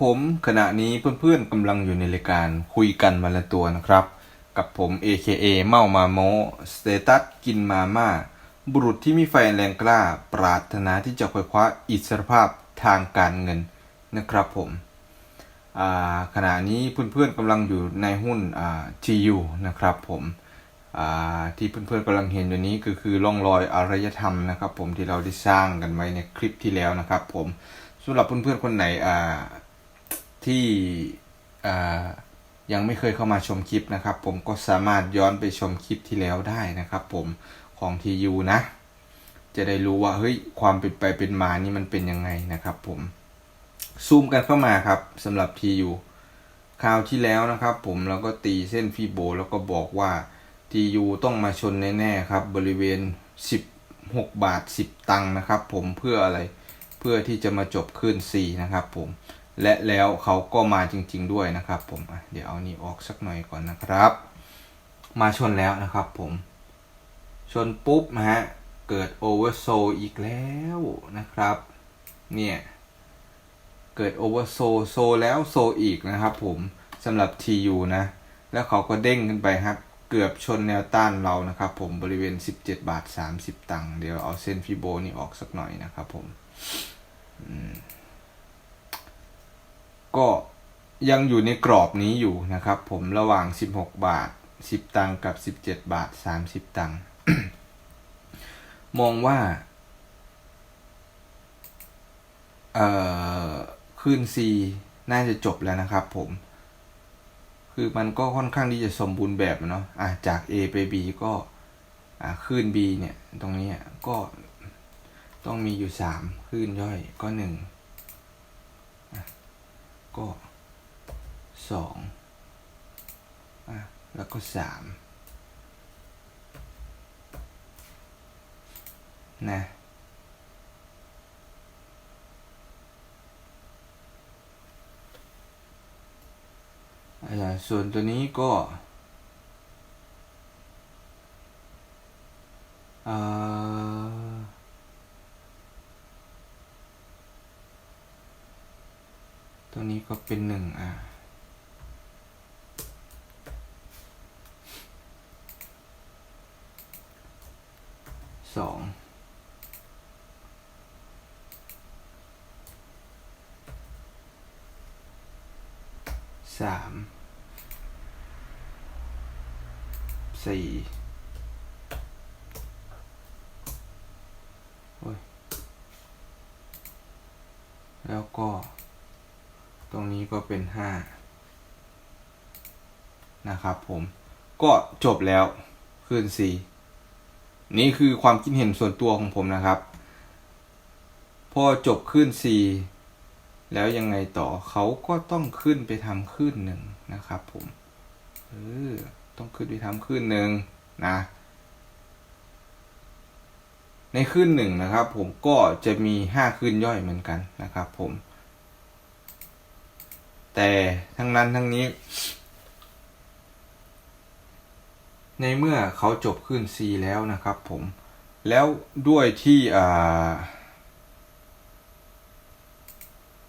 ผมขณะนี้เพื่อนๆกำลังอยู่ในรายการคุยกันมาละตัวนะครับ กับผม AKA เมามาโมสเตตัสกินมาม่าบุรุษที่มีไฟแรงกล้า ปรารถนาที่จะคว้คว้าอิสรภาพทางการเงินนะครับผมขณะนี้เพื่อนๆกำลังอยู่ในหุ้นอ่า GU นะครับผมที่เพื่อนๆกำลังเห็นอยู่นี้ก็คือร่องรอยอารยธรรมนะครับ ผมที่เราได้สร้างกันไว้ในคลิปที่แล้วนะครับ ผมสำหรับเพื่อนๆคนไหน ที่ยังไม่เคยเข้ามาชมคลิปนะครับ ผมก็สามารถย้อนไปชมคลิปที่แล้วได้นะครับ ผมของ TU นะ จะได้รู้ว่าเฮ้ยความเป็นไปเป็นมานี่มันเป็นยังไงนะครับ ผมซูมกันเข้ามาครับสำหรับ TU คราวที่แล้วนะครับ ผมเราก็ตีเส้นฟีโบแล้วก็บอกว่า TU ต้องมาชนแน่ๆครับ บริเวณ 16 บาท 10 ตังค์นะครับ ผมเพื่ออะไรเพื่อที่จะมาจบขึ้น C นะครับ ผม และแล้วเขาก็มาจริง ๆ ด้วยนะครับผมเดี๋ยวเอานี่ออกสักหน่อยก่อนนะครับ มาชนแล้วนะครับผมชนปุ๊บนะฮะเกิดโอเวอร์โซอีกแล้วนะครับ เนี่ย เกิดโอเวอร์โซโซแล้วโซอีกนะครับผมสำหรับ TU นะ แล้วเขาก็เด้งขึ้นไปครับ เกือบชนแนวต้านเรานะครับผมบริเวณ 17 บาท 30 ตังค์เดี๋ยวเอาเส้นฟิโบนี่ออกสักหน่อยนะครับผม ก็ยังอยู่ในกรอบนี้อยู่นะครับ ผมระหว่าง 16 บาท 10 ตังกับ 17 บาท 30 ตังมองว่าเอ่อขึ้น C น่าจะจบแล้วนะครับผม คือมันก็ค่อนข้างที่จะสมบูรณ์แบบเนาะอะจาก A ไป B ก็อะขึ้น B เนี่ย ตรงนี้ก็ต้องมีอยู่3ขึ้นย่อยก็ 1 ก็สองอะแล้วก็สามนะอ่าส่วนตัวนี้ก็อ่า ตัว นี้ก็เป็นหนึ่งอะสองสามสี่โอ้ย แล้วก็ ตรงนี้ก็ เป็นห้านะครับผมก็จบแล้วขึ้น C นี่คือความคิดเห็นส่วนตัวของผมนะครับ พอจบขึ้น C แล้วยังไงต่อเขาก็ต้องขึ้นไปทำขึ้นหนึ่งนะครับผมเออต้องขึ้นไปทำขึ้นหนึ่งนะ ในขึ้นหนึ่งนะครับ ผมก็จะมีห้าขึ้นย่อยเหมือนกันนะครับ ผม แต่ทั้งนั้นทั้งนี้ ในเมื่อเขาจบขึ้น C แล้วนะครับผม แล้วด้วยที่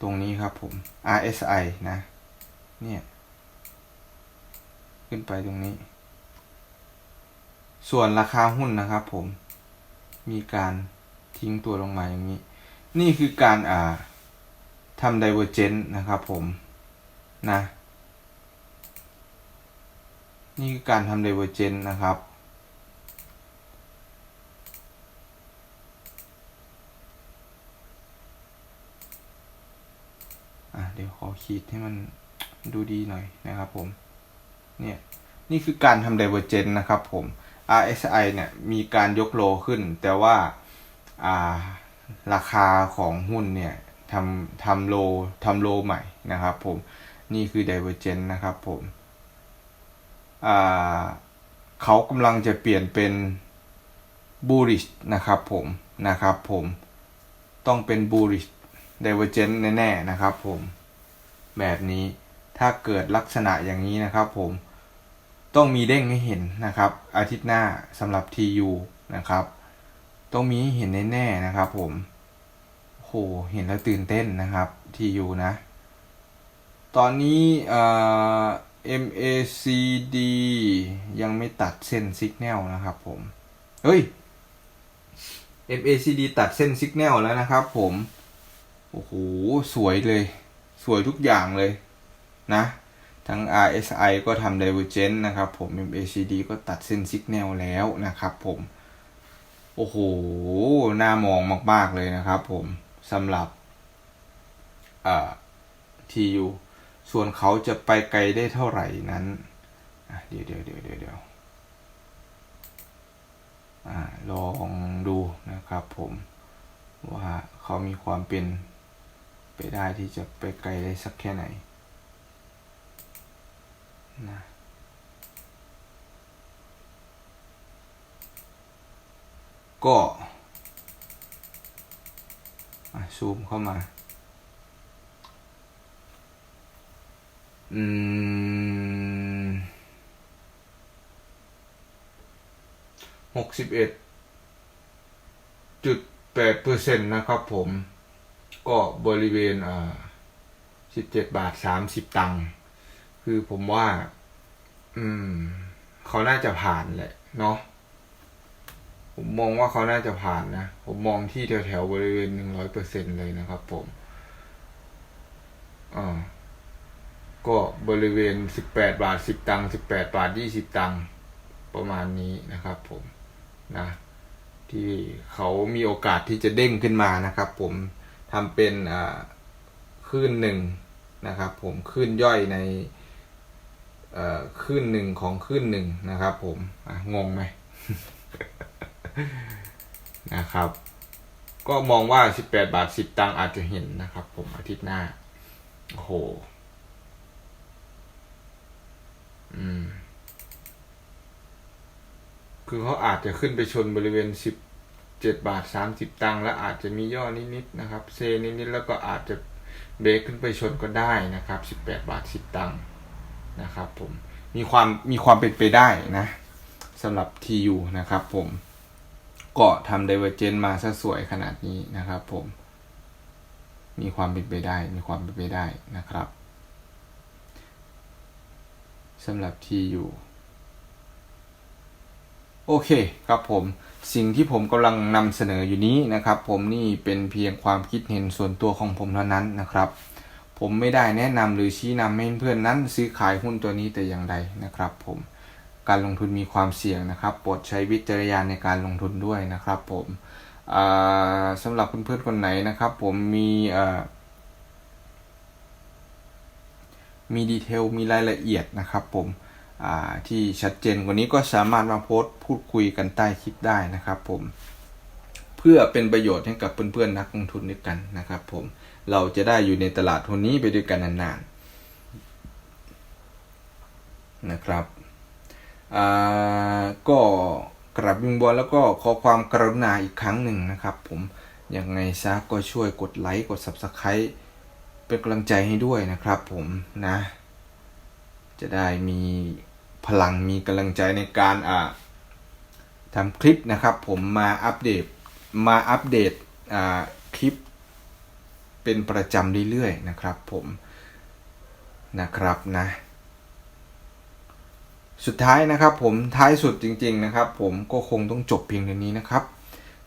ตรงนี้ครับผม RSI นะ เนี่ย ขึ้นไปตรงนี้ ส่วนราคาหุ้นนะครับผม มีการทิ้งตัวลงมาอย่างนี้ นี่คือการอ่าทำ divergent นะครับผม นะ นี่คือการทำ divergent นะครับ อะ เดี๋ยวขอขีดให้มันดูดีหน่อยนะครับผม เนี่ย นี่คือการทำ divergent นะครับผม RSI เนี่ยมีการยกโลขึ้น แต่ว่าอ่าราคาของหุ้นเนี่ยทำทำโลทำโลใหม่นะครับผม นี่คือ divergent นะครับผมเขากำลังจะเปลี่ยนเป็น bullish นะครับผมนะครับผมต้องเป็น bullish divergent แน่ๆนะครับผมแบบนี้ถ้าเกิดลักษณะอย่างนี้นะครับผมต้องมีเด้งให้เห็นนะครับ อาทิตย์หน้าสำหรับ TU นะครับ ต้องมีให้เห็นแน่ๆนะครับผมโหเห็นแล้วตื่นเต้นนะครับ TU นะ ตอนนี้ MACD ยังไม่ตัดเส้นสัญญาณนะครับผม เฮ้ย MACD ตัดเส้นสัญญาณแล้วนะครับผม โอ้โห สวยเลย สวยทุกอย่างเลยนะ ทั้ง RSI ก็ทำ Divergent นะครับผม MACD ก็ตัดเส้นสัญญาณแล้วนะครับผม โอ้โห น่ามองมาก ๆ เลยนะครับผมสำหรับ อ่า TU ส่วนเขาจะไปไกลได้เท่าไหร่นั้นเดี๋ยวเดี๋ยวเดี๋ยวเดี๋ยวเดี๋ยวลองดูนะครับผมว่าเขามีความเป็นไปได้ที่จะไปไกลได้สักแค่ไหนนะก็ซูมเข้ามา อืมหกสิบเอ็ดจุดแปดเปอร์เซ็นต์นะครับผม ก็บริเวณอ่าสิบเจ็ดบาทสามสิบตังค์คือผมว่า อืม เขาน่าจะผ่านแหละเนาะผมมองว่าเขาน่าจะผ่านนะ ผมมองที่แถวแถวๆบริเวณหนึ่งร้อยเปอร์เซ็นเลยนะครับผมอ่า ก็บริเวณสิบแปดบาทสิบตังค์สิบแปดบาทยี่สิบตังค์ประมาณนี้นะครับผมนะที่เขามีโอกาสที่จะเด้งขึ้นมานะครับผมทำเป็นคลื่นหนึ่งนะครับผมคลื่นย่อยในคลื่นหนึ่งของคลื่นหนึ่งนะครับผมงงไหมนะครับ ก็มองว่าสิบแปดบาทสิบตังค์อาจจะเห็นนะครับผมอาทิตย์หน้าโอ้โห อืม คือเขาอาจจะขึ้นไปชนบริเวณสิบเจ็ดบาทสามสิบตังค์แล้วอาจจะมีย่อนิดๆนะครับ เซนิดๆแล้วก็อาจจะเบรกขึ้นไปชนก็ได้นะครับสิบแปดบาทสิบตังค์นะครับ ผมมีความมีความเป็นไปได้นะสำหรับ TU นะครับ ผมก็ทำ Divergent มาซะสวยขนาดนี้นะครับ ผม มีความเป็นไปได้ มีความเป็นไปได้นะครับ สำหรับที่อยู่ โอเคครับผมสิ่งที่ผมกำลังนำเสนออยู่นี้นะครับ ผมนี่เป็นเพียงความคิดเห็นส่วนตัวของผมเท่านั้นนะครับ ผมไม่ได้แนะนำหรือชี้นำให้เพื่อนนั้นซื้อขายหุ้นตัวนี้แต่อย่างใดนะครับ ผมการลงทุนมีความเสี่ยงนะครับโปรดใช้วิจารณญาณในการลงทุนด้วยนะครับ ผมสำหรับเพื่อนๆคนไหนนะครับ ผมมีอ่า มีดีเทลมีรายละเอียดนะครับผมที่ชัดเจนกว่านี้ก็สามารถมาโพสต์พูดคุยกันใต้คลิปได้นะครับผมเพื่อเป็นประโยชน์ให้กับเพื่อนๆนักลงทุนด้วยกันนะครับผมเราจะได้อยู่ในตลาดทุนนี้ไปด้วยกันนานๆนะครับก็กราบวิงบอลแล้วก็ขอความกรุณาอีกครั้งหนึ่งนะครับผมยังไงซะก็ช่วยกดไลค์กด Subscribe เป็นกำลังใจให้ด้วยนะครับผมนะ จะได้มีพลังมีกำลังใจในการอ่าทำคลิปนะครับ ผมมาอัปเดตมาอัปเดตอ่าคลิป เป็นประจำเรื่อยๆนะครับ ผมนะครับนะ สุดท้ายนะครับ ผมท้ายสุดจริง ๆ นะครับ ผมก็คงต้องจบเพียงเท่านี้นะครับ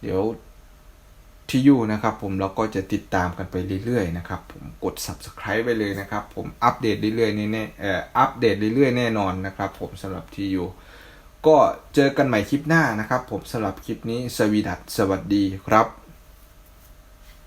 เดี๋ยว ที่อยู่นะครับผมเราก็จะติดตามกันไปเรื่อยๆนะครับผมกด subscribe ไปเลยนะครับผมอัปเดตเรื่อยๆแน่ๆเอ่ออัปเดตเรื่อยๆแน่นอนนะครับผมสำหรับที่อยู่ก็เจอกันใหม่คลิปหน้านะครับผมสำหรับคลิปนี้สวีดัสสวัสดีครับ